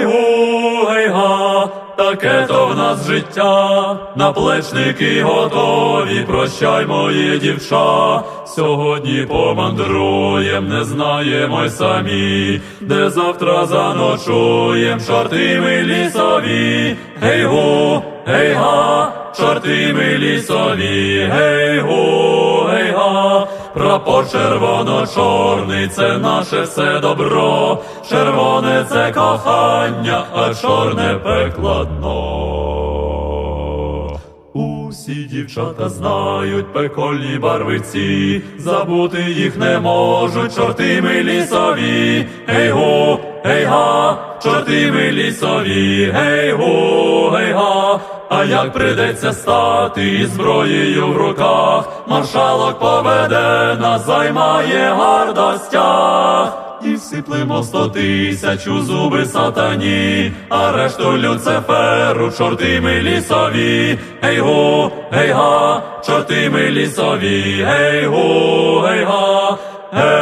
Гей гу, гей га, таке то в нас життя, наплечники готові, прощай, мої дівча. Сьогодні помандруєм, не знаємо й самі, де завтра заночуєм, чорти ми лісові, гей гу, гей га, чорти ми лісові, гей гу, гей га. Прапор червоно-чорний, це наше все добро, червоне це кохання, а чорне пекло дно. Усі дівчата знають пекольні барвиці, забути їх не можуть, чорти ми лісові, гей гу, гей га, чорти ми лісові, гей га. А як придеться стати із зброєю в руках, маршалок поведе нас, займає гордостях. І всиплемо сто тисяч у зуби сатані, а решту люциферу, чорти ми лісові, гей гу, гей га, чорти ми лісові, гей гу, гей га, гей.